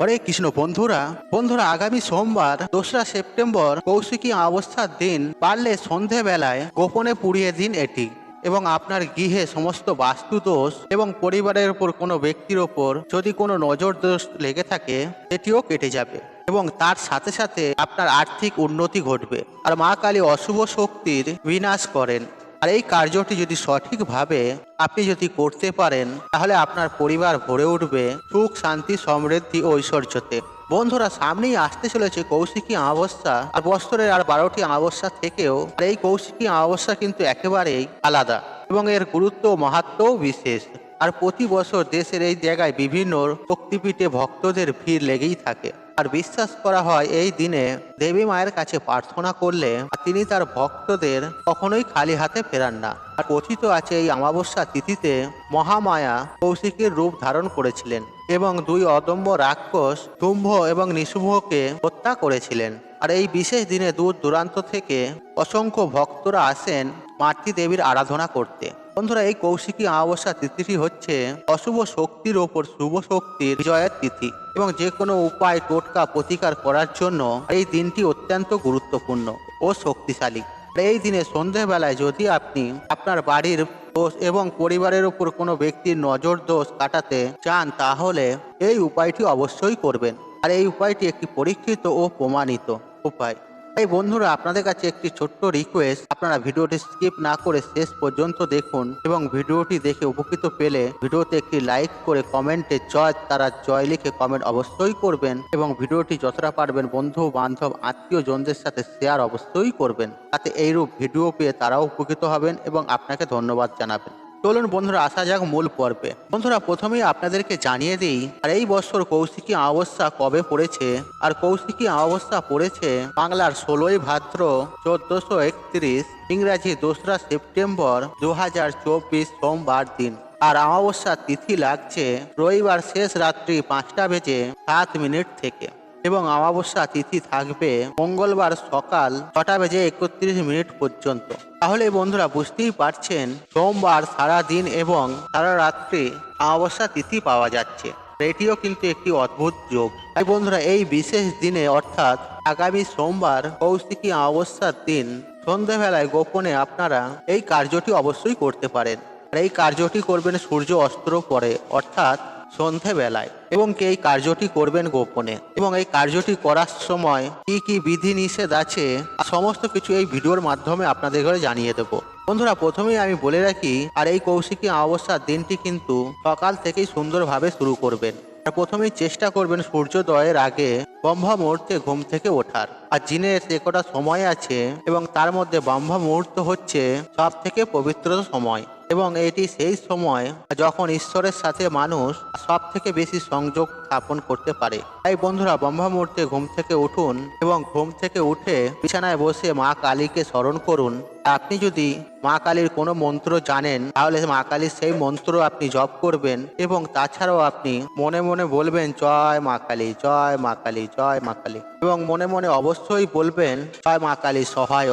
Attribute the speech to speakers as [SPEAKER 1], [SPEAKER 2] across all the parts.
[SPEAKER 1] হরে কৃষ্ণ বন্ধুরা বন্ধুরা আগামী সোমবার, দোসরা সেপ্টেম্বর, কৌশিকী অবস্থার দিন পারলে সন্ধেবেলায় গোপনে পুড়িয়ে দিন এটি এবং আপনার গৃহে সমস্ত বাস্তু দোষ এবং পরিবারের উপর কোনো ব্যক্তির ওপর যদি কোনো নজর দোষ লেগে থাকে, সেটিও কেটে যাবে এবং তার সাথে সাথে আপনার আর্থিক উন্নতি ঘটবে। আর মা কালী অশুভ শক্তির বিনাশ করেন। আর এই কার্যটি যদি সঠিকভাবে আপনি যদি করতে পারেন, তাহলে আপনার পরিবার ভরে উঠবে সুখ, শান্তি, সমৃদ্ধি ও ঐশ্বর্যতে। বন্ধুরা, সামনেই আসতে চলেছে কৌশিকী অমাবস্যা, আর বছরের আর বারোটি অমাবস্যা থেকেও আর এই কৌশিকী অমাবস্যা কিন্তু একেবারেই আলাদা এবং এর গুরুত্ব মাহাত্মও বিশেষ। আর প্রতি বছর দেশের এই জায়গায় বিভিন্ন শক্তিপীঠে ভক্তদের ভিড় লেগেই থাকে। আর বিশ্বাস করা হয়, এই দিনে দেবী মায়ের কাছে প্রার্থনা করলে তিনি তার ভক্তদের কখনোই খালি হাতে ফেরান না। আর কথিত আছে, এই অমাবস্যা তিথিতে মহামায়া কৌশিকের রূপ ধারণ করেছিলেন এবং দুই অদম্য রাক্ষস শুম্ভ এবং নিশুম্ভকে হত্যা করেছিলেন। আর এই বিশেষ দিনে দূর দূরান্ত থেকে অসংখ্য ভক্তরা আসেন মাতৃ দেবীর আরাধনা করতে। বন্ধুরা, এই কৌশিকী অমাবস্যা তিথিটি হচ্ছে অশুভ শক্তির ওপর শুভ শক্তির বিজয়ের তিথি এবং যে কোনো উপায়, টোটকা প্রতিকার করার জন্য এই দিনটি অত্যন্ত গুরুত্বপূর্ণ ও শক্তিশালী। এই দিনে সন্ধ্যেবেলায় যদি আপনি আপনার বাড়ির দোষ এবং পরিবারের উপর কোনো ব্যক্তির নজর দোষ কাটাতে চান, তাহলে এই উপায়টি অবশ্যই করবেন। আর এই উপায়টি একটি পরীক্ষিত ও প্রমাণিত উপায়। এই বন্ধুরা, আপনাদের কাছে একটি ছোট্ট রিকোয়েস্ট আপনারা ভিডিওটি স্কিপ না করে শেষ পর্যন্ত দেখুন এবং ভিডিওটি দেখে উপকৃত পেলে ভিডিওতে একটি লাইক করে কমেন্টে জয়, তারা জয় লিখে কমেন্ট অবশ্যই করবেন এবং ভিডিওটি যতটা পারবেন বন্ধু, বান্ধব আত্মীয় জনদের সাথে শেয়ার অবশ্যই করবেন। তাতে এইরূপ ভিডিও পেয়ে তারাও উপকৃত হবেন এবং আপনাকে ধন্যবাদ জানাবেন। চলুন বন্ধুরা, আসা যাক মূল পর্বে। বন্ধুরা, প্রথমেই আপনাদেরকে জানিয়ে দিই, আর এই বছর কৌশিকী অমাবস্যা কবে পড়েছে? আর কৌশিকী অমাবস্যা পড়েছে বাংলার ষোলোই ভাদ্র চোদ্দশো একত্রিশ, ইংরাজি দোসরা সেপ্টেম্বর দু হাজার চব্বিশ সোমবার দিন। আর অমাবস্যা তিথি লাগছে রবিবার শেষ রাত্রি পাঁচটা বেজে সাত মিনিট থেকে। এবং অমাবস্যা তিথি থাকবে মঙ্গলবার সকাল ছটা বেজে একত্রিশ মিনিট পর্যন্ত। তাহলে বন্ধুরা বুঝতেই পারছেন, সোমবার সারা দিন এবং সারা রাত্রি অমাবস্যা তিথি পাওয়া যাচ্ছে। এটিও কিন্তু একটি অদ্ভুত যোগ। তাই বন্ধুরা এই বিশেষ দিনে অর্থাৎ আগামী সোমবার কৌশিকী অমাবস্যার দিন সন্ধ্যাবেলায় গোপনে আপনারা এই কার্যটি অবশ্যই করতে পারেন। আর এই কার্যটি করবেন সূর্য অস্ত্র পরে, অর্থাৎ সন্ধেবেলায়। এবং এই কার্যটি করবেন গোপনে? এবং এই কার্যটি করার সময় কি কি বিধি নিষেধ আছে সমস্ত কিছু এই ভিডিওর মাধ্যমে আপনাদের ঘরে জানিয়ে দেবো। বন্ধুরা, প্রথমেই আমি বলে রাখি, আর এই কৌশিকী অমাবস্যার দিনটি কিন্তু সকাল থেকেই সুন্দরভাবে শুরু করবেন। আর প্রথমেই চেষ্টা করবেন সূর্যোদয়ের আগে ব্রহ্মা মুহূর্তে ঘুম থেকে ওঠার। আর জিনের যে কটা সময় আছে, এবং তার মধ্যে ব্রহ্মা মুহূর্ত হচ্ছে সব থেকে পবিত্র সময়। এবং এটি সেই সময় যখন ঈশ্বরের সাথে মানুষ সব থেকে বেশি সংযোগ স্থাপন করতে পারে। তাই বন্ধুরা ব্রহ্মা মুহূর্তে ঘুম থেকে উঠুন এবং ঘুম থেকে উঠে বিছানায় বসে মা কালীকে স্মরণ করুন। আপনি যদি মা কালীর কোনো মন্ত্র জানেন, তাহলে মা কালীর সেই মন্ত্র আপনি জপ করবেন এবং তাছাড়াও আপনি মনে মনে বলবেন, জয় মা কালী, জয় মা কালী, জয় মা কালী। এবং মনে মনে অবশ্যই বলবেন, জয় মা কালী, সহায়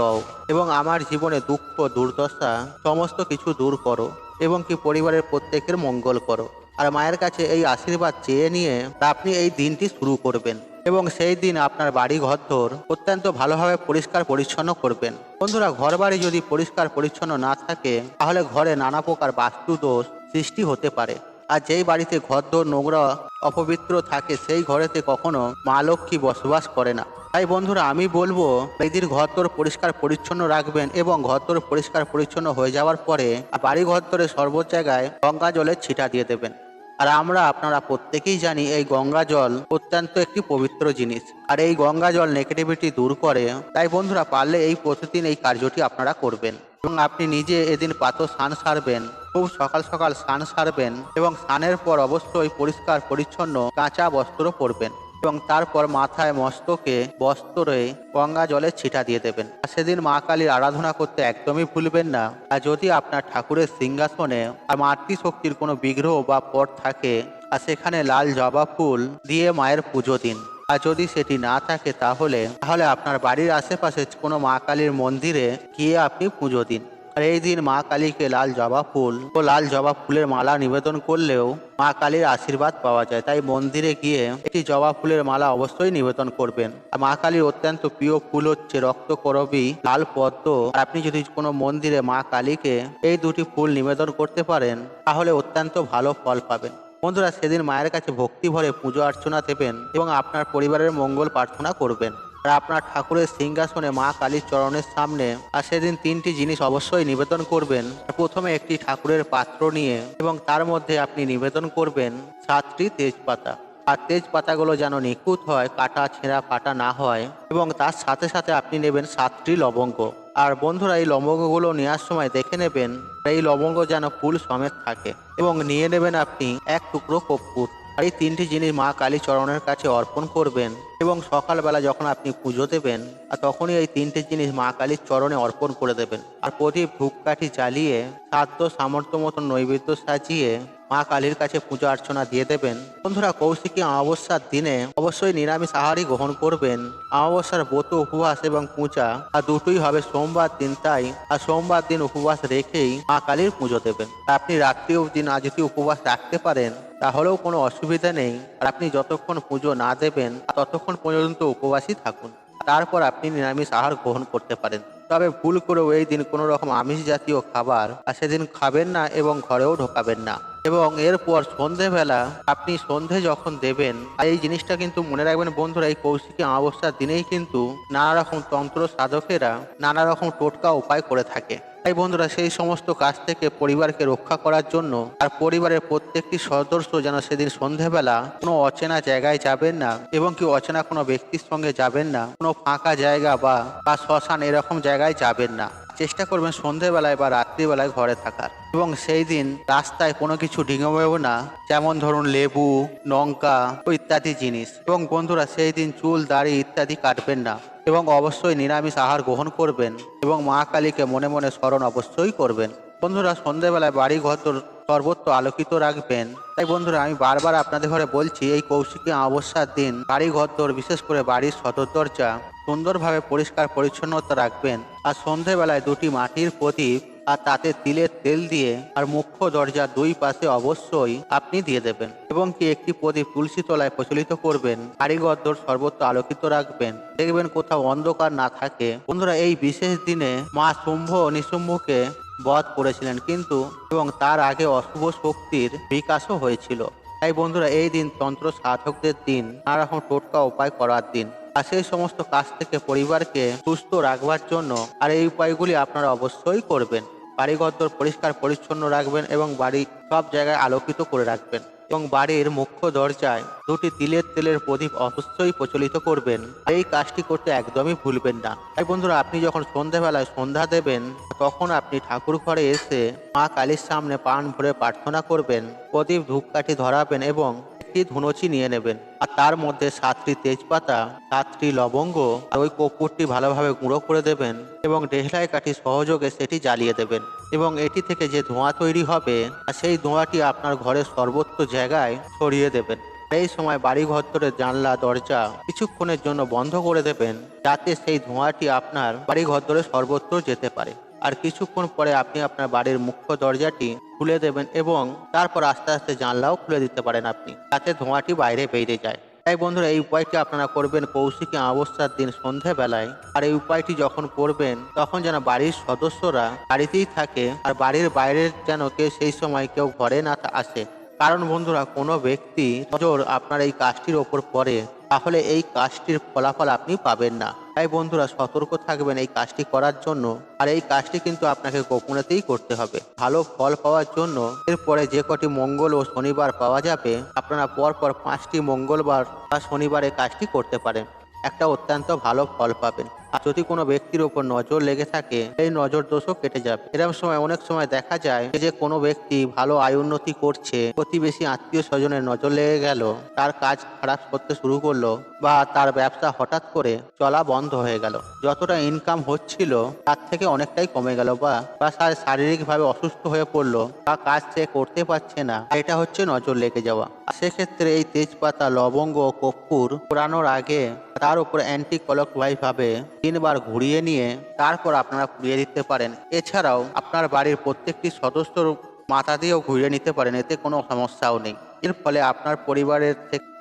[SPEAKER 1] এবং আমার জীবনে দুঃখ, দুর্দশা সমস্ত কিছু দূর করো এবং কি পরিবারের প্রত্যেকের মঙ্গল করো। আর মায়ের কাছে এই আশীর্বাদ চেয়ে নিয়ে আপনি এই দিনটি শুরু করবেন এবং সেই দিন আপনার বাড়ি ঘরদোর অত্যন্ত ভালোভাবে পরিষ্কার পরিচ্ছন্ন করবেন। বন্ধুরা ঘর বাড়ি যদি পরিষ্কার পরিচ্ছন্ন না থাকে, তাহলে ঘরে নানা প্রকার বাস্তু দোষ সৃষ্টি হতে পারে। আর যেই বাড়িতে ঘরদোর, নোংরা, অপবিত্র থাকে, সেই ঘরেতে কখনো মা লক্ষ্মী বসবাস করে না। তাই বন্ধুরা, আমি বলব এদিন ঘরদোর পরিষ্কার পরিচ্ছন্ন রাখবেন এবং ঘর ঘরদোর পরিষ্কার পরিচ্ছন্ন হয়ে যাওয়ার পরে বাড়ি ঘরদোরে সর্ব জায়গায় গঙ্গা জলের ছিটা দিয়ে দেবেন। আর আমরা আপনারা প্রত্যেকেই জানি এই গঙ্গা জল অত্যন্ত একটি পবিত্র জিনিস। আর এই গঙ্গা জল নেগেটিভিটি দূর করে, তাই বন্ধুরা পারলে এই প্রতিদিন এই কার্যটি আপনারা করবেন। এবং আপনি নিজে এদিন পাথর স্নান সারবেন, খুব সকাল সকাল স্নান সারবেন এবং স্নানের পর অবশ্যই পরিষ্কার পরিচ্ছন্ন কাঁচা বস্ত্র পরবেন। এবং তারপর মাথায় মস্তকে বস্ত্রে গঙ্গা জলে ছিটা দিয়ে দেবেন। সেদিন মা কালীর আরাধনা করতে একদমই ভুলবেন না। আর যদি আপনার ঠাকুরের সিংহাসনে আর মাতৃশক্তির কোনো বিগ্রহ বা পট থাকে, আর সেখানে লাল জবা ফুল দিয়ে মায়ের পুজো দিন। আর যদি সেটি না থাকে তাহলে তাহলে আপনার বাড়ির আশেপাশে কোনো মা কালীর মন্দিরে গিয়ে আপনি পুজো দিন। আর এই দিন মা কালীকে লাল জবা ফুল ও লাল জবা ফুলের মালা নিবেদন করলেও মা কালীর আশীর্বাদ পাওয়া যায়। তাই মন্দিরে গিয়ে একটি জবা ফুলের মালা অবশ্যই নিবেদন করবেন। আর মা কালীর অত্যন্ত প্রিয় ফুল হচ্ছে রক্তকরবী, লাল পদ্ম। আপনি যদি কোনো মন্দিরে মা কালীকে এই দুটি ফুল নিবেদন করতে পারেন, তাহলে অত্যন্ত ভালো ফল পাবেন। বন্ধুরা, সেদিন মায়ের কাছে ভক্তি ভরে পুজো অর্চনা দেবেন এবং আপনার পরিবারের মঙ্গল প্রার্থনা করবেন। আর আপনার ঠাকুরের সিংহাসনে মা কালীর চরণের সামনে আর সেদিন তিনটি জিনিস অবশ্যই নিবেদন করবেন। প্রথমে একটি ঠাকুরের পাত্র নিয়ে এবং তার মধ্যে আপনি নিবেদন করবেন সাতটি তেজপাতা। আর তেজপাতাগুলো যেন নিখুঁত হয়, কাটা, ছেঁড়া, ফাটা না হয় এবং তার সাথে সাথে আপনি নেবেন সাতটি লবঙ্গ। আর বন্ধুরা, এই লবঙ্গগুলো নেওয়ার সময় দেখে নেবেন, এই লবঙ্গ যেন ফুল সমেত থাকে এবং নিয়ে নেবেন আপনি এক টুকরো কর্পূর। আর এই তিনটি জিনিস মা কালী চরণের কাছে অর্পণ করবেন এবং সকালবেলা যখন আপনি পুজো দেবেন, আর তখনই এই তিনটে জিনিস মা কালীর চরণে অর্পণ করে দেবেন। আর প্রদীপ ধূপকাঠি জ্বালিয়ে, সাধ্য সামর্থ্য মতো নৈবেদ্য সাজিয়ে মা কালীর কাছে পূজা অর্চনা দিয়ে দেবেন। বন্ধুরা, কৌশিকী অমাবস্যার দিনে অবশ্যই নিরামিষ আহারই গ্রহণ করবেন। অমাবস্যার ব্রত, উপবাস এবং পূজা, আর দুটোই হবে সোমবার দিন তাই, আর সোমবার দিন উপবাস রেখেই মা কালীর পুজো দেবেন। আপনি রাত্রি অবধি না যদি উপবাস রাখতে পারেন তাহলেও কোনো অসুবিধা নেই। আর আপনি যতক্ষণ পুজো না দেবেন, ততক্ষণ পর্যন্ত উপবাসী থাকুন। তারপর আপনি নিরামিষ আহার গ্রহণ করতে পারেন। তবে ভুল করেও এই দিন কোনো রকম আমিষ জাতীয় খাবার আর সেদিন খাবেন না এবং ঘরেও ঢোকাবেন না। এবং এরপর সন্ধেবেলা আপনি সন্ধে যখন দেবেন এই জিনিসটা কিন্তু মনে রাখবেন বন্ধুরা, এই কৌশিকী অমাবস্যার দিনেই কিন্তু নানা রকম তন্ত্র সাধকেরা নানা রকম টোটকা উপায় করে থাকে। তাই বন্ধুরা, সেই সমস্ত কাজ থেকে পরিবারকে রক্ষা করার জন্য আর পরিবারের প্রত্যেকটি সদস্য যেন সেদিন সন্ধেবেলা কোনো অচেনা জায়গায় যাবেন না এবং কি অচেনা কোনো ব্যক্তির সঙ্গে যাবেন না, কোনো ফাঁকা জায়গা বা বা শ্মশান এরকম জায়গায় যাবেন না। চেষ্টা করবেন সন্ধেবেলায় বা রাত্রিবেলায় ঘরে থাকার। এবং সেই দিন রাস্তায় কোনো কিছু ডিঙোবেও না, যেমন ধরুন লেবু, লঙ্কা, ইত্যাদি জিনিস। এবং বন্ধুরা, সেই দিন চুল, দাড়ি ইত্যাদি কাটবেন না। এবং অবশ্যই নিরামিষ আহার গ্রহণ করবেন এবং মা কালীকে মনে মনে স্মরণ অবশ্যই করবেন। বন্ধুরা, সন্ধেবেলায় বাড়ি ঘর সর্বত্র আলোকিত রাখবেন। তাই বন্ধুরা, আমি বারবার আপনাদের ঘরে বলছি, এই কৌশিকী অমাবস্যার দিন বাড়ি ঘর বিশেষ করে বাড়ির সদর দরজা সুন্দরভাবে পরিষ্কার পরিচ্ছন্নতা রাখবেন। আর সন্ধেবেলায় দুটি মাটির প্রদীপ আর তাতে তিলের তেল দিয়ে আর মুখ্য দরজার দুই পাশে অবশ্যই আপনি দিয়ে দেবেন এবং কি একটি প্রদীপ তুলসী তলায় প্রচলিত করবেন কারিগর সর্বত্র আলোকিত রাখবেন। দেখবেন কোথাও অন্ধকার না থাকে। বন্ধুরা, এই বিশেষ দিনে মা শুম্ভ নিশুম্ভকে বধ করেছিলেন কিন্তু এবং তার আগে অশুভ শক্তির বিকাশও হয়েছিল। তাই বন্ধুরা, এই দিন তন্ত্র সাধকদের দিন, নানা রকম টোটকা উপায় করার দিন। আর সেই সমস্ত কাজ থেকে পরিবারকে সুস্থ রাখবার জন্য আর এই উপায়গুলি আপনারা অবশ্যই করবেন। বাড়িঘর পরিষ্কার পরিচ্ছন্ন রাখবেন এবং বাড়ি সব জায়গায় আলোকিত করে রাখবেন এবং বাড়ির মুখ্য দরজায় দুটি তিলের তেলের প্রদীপ অবশ্যই প্রচলিত করবেন। এই কাজটি করতে একদমই ভুলবেন না। তাই বন্ধুরা, আপনি যখন সন্ধ্যাবেলায় সন্ধ্যা দেবেন, তখন আপনি ঠাকুর ঘরে এসে মা কালীর সামনে পান ভরে প্রার্থনা করবেন। প্রদীপ ধূপকাঠি ধরাবেন এবং একটি ধুনুচি নিয়ে নেবেন। আর তার মধ্যে সাতটি তেজপাতা, সাতটি লবঙ্গ, আর ওই কর্পূরটি ভালোভাবে গুঁড়ো করে দেবেন এবং ডেহলাই কাঠি সহযোগে সেটি জ্বালিয়ে দেবেন। এবং এটি থেকে যে ধোঁয়া তৈরি হবে, আর সেই ধোঁয়াটি আপনার ঘরের সর্বত্র জায়গায় ছড়িয়ে দেবেন। এই সময় বাড়ি ঘর ধরে জানলা, দরজা কিছুক্ষণের জন্য বন্ধ করে দেবেন, যাতে সেই ধোঁয়াটি আপনার বাড়ি ঘর ধরে সর্বত্র যেতে পারে। আর কিছুক্ষণ পরে আপনি আপনার বাড়ির মুখ্য দরজাটি খুলে দেবেন এবং তারপর আস্তে আস্তে জানলাও খুলে দিতে পারেন আপনি যাতে ধোঁয়াটি বাইরে বেরিয়ে যায়। তাই বন্ধুরা, এই উপায়টি আপনারা করবেন কৌশিকী অমাবস্যার দিন সন্ধেবেলায়, আর এই উপায়টি যখন করবেন, তখন যেন বাড়ির সদস্যরা বাড়িতেই থাকে, আর বাড়ির বাইরের যেন কেউ সেই সময় কেউ ঘরে না আসে। কারণ বন্ধুরা, কোনো ব্যক্তি নজর আপনার এই কাজটির ওপর পড়ে, তাহলে এই কাজটির ফলাফল আপনি পাবেন না। তাই বন্ধুরা সতর্ক থাকবেন এই কাজটি করার জন্য। আর এই কাজটি কিন্তু আপনাকে গোপনেতেই করতে হবে। ভালো ফল পাওয়ার জন্য এরপরে যে কটি মঙ্গল ও শনিবার পাওয়া যাবে, আপনারা পরপর পাঁচটি মঙ্গলবার বা শনিবারে কাজটি করতে পারেন। একটা অত্যন্ত ভালো ফল পাবেন। আর যদি কোনো ব্যক্তির উপর নজর লেগে থাকে এই নজর দোষও কেটে যাবে। এরকম সময় অনেক সময় দেখা যায় যে কোনো ব্যক্তি ভালো আয় উন্নতি করছে, প্রতিবেশী আত্মীয় স্বজনের নজর লেগে গেল, তার কাজ খারাপ করতে শুরু করল বা তার ব্যবসা হঠাৎ করে চলা বন্ধ হয়ে গেল। যতটা ইনকাম হচ্ছিল, তার থেকে অনেকটাই কমে গেল বা বা শারীরিকভাবে অসুস্থ হয়ে পড়ল বা কাজ সে করতে পারছে না, এটা হচ্ছে নজর লেগে যাওয়া। সেক্ষেত্রে এই তেজপাতা, লবঙ্গ কর্পূর পোড়ানোর আগে তার উপর অ্যান্টি ভাবে তিনবার ঘুরিয়ে নিয়ে তারপর আপনারা পুড়িয়ে দিতে পারেন। এছাড়াও আপনার বাড়ির প্রত্যেকটি সদস্যর মাথা দিয়েও ঘুরিয়ে নিতে পারেন, এতে কোনো সমস্যাও নেই। এর ফলে আপনার পরিবারের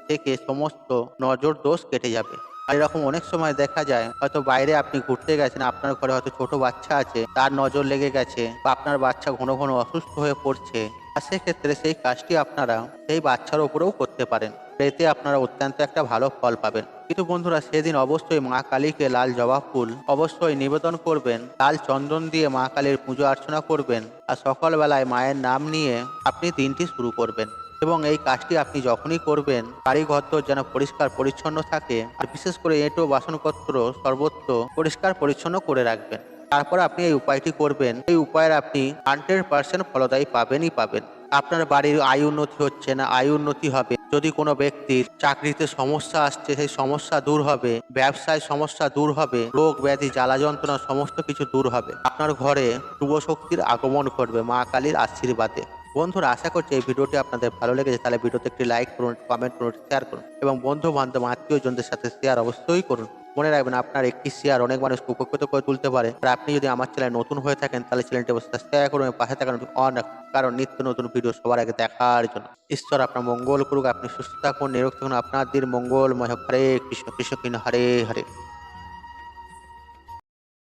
[SPEAKER 1] থেকে সমস্ত নজর দোষ কেটে যাবে। আর এরকম অনেক সময় দেখা যায়, হয়তো বাইরে আপনি ঘুরতে গেছেন, আপনার ঘরে হয়তো ছোট বাচ্চা আছে, তার নজর লেগে গেছে বা আপনার বাচ্চা ঘন ঘন অসুস্থ হয়ে পড়ছে, আর সেক্ষেত্রে সেই কাজটি আপনারা সেই বাচ্চার উপরেও করতে পারেন। এতে আপনারা অত্যন্ত একটা ভালো ফল পাবেন। কিন্তু বন্ধুরা, সেদিন অবশ্যই মা কালীকে লাল জবা ফুল অবশ্যই নিবেদন করবেন। লাল চন্দন দিয়ে মা কালীর পুজো অর্চনা করবেন আর সকালবেলায় মায়ের নাম নিয়ে আপনি দিনটি শুরু করবেন। এবং এই কাজটি আপনি যখনই করবেন বাড়ি ঘর যেন পরিষ্কার পরিচ্ছন্ন থাকে, আর বিশেষ করে এঁটো, বাসনপত্র সর্বত্র পরিষ্কার পরিচ্ছন্ন করে রাখবেন। তারপর আপনি এই উপায়টি করবেন, এই উপায়ের আপনি হান্ড্রেড পার্সেন্ট ফলদায়ী পাবেনই পাবেন। আপনার বাড়ির আয় উন্নতি হচ্ছে না, আয় উন্নতি হবে। যদি কোনো ব্যক্তির চাকরিতে সমস্যা আসছে, সেই সমস্যা দূর হবে, ব্যবসায় সমস্যা দূর হবে, রোগ ব্যাধি, জ্বালা যন্ত্রণা, সমস্ত কিছু দূর হবে। আপনার ঘরে শুভ শক্তির আগমন ঘটবে মা কালীর আশীর্বাদে। বন্ধুরা, আশা করছি এই ভিডিওটি আপনাদের ভালো লেগেছে। তাহলে ভিডিওতে একটি লাইক করুন কমেন্ট করুন শেয়ার করুন এবং বন্ধু বান্ধব আত্মীয় জনদের সাথে শেয়ার অবশ্যই করুন। মনে রাখবেন আপনার একটি শেয়ার অনেক মানুষ উপকৃত করে তুলতে পারে। আর আপনি যদি আমার চ্যানেল নতুন হয়ে থাকেন, তাহলে চ্যানেলটি অবশ্যই সাবস্ক্রাইব করুন পাশে থাকার অন কারণ নিত্য নতুন ভিডিও সবার আগে দেখার জন্য। ঈশ্বর আপনার মঙ্গল করুক, আপনি সুস্থ থাকুন, নিরোগ থাকুন আপনার দিন মঙ্গলময়। হরে কৃষ্ণ কৃষ্ণ কৃষ্ণ হরে হরে।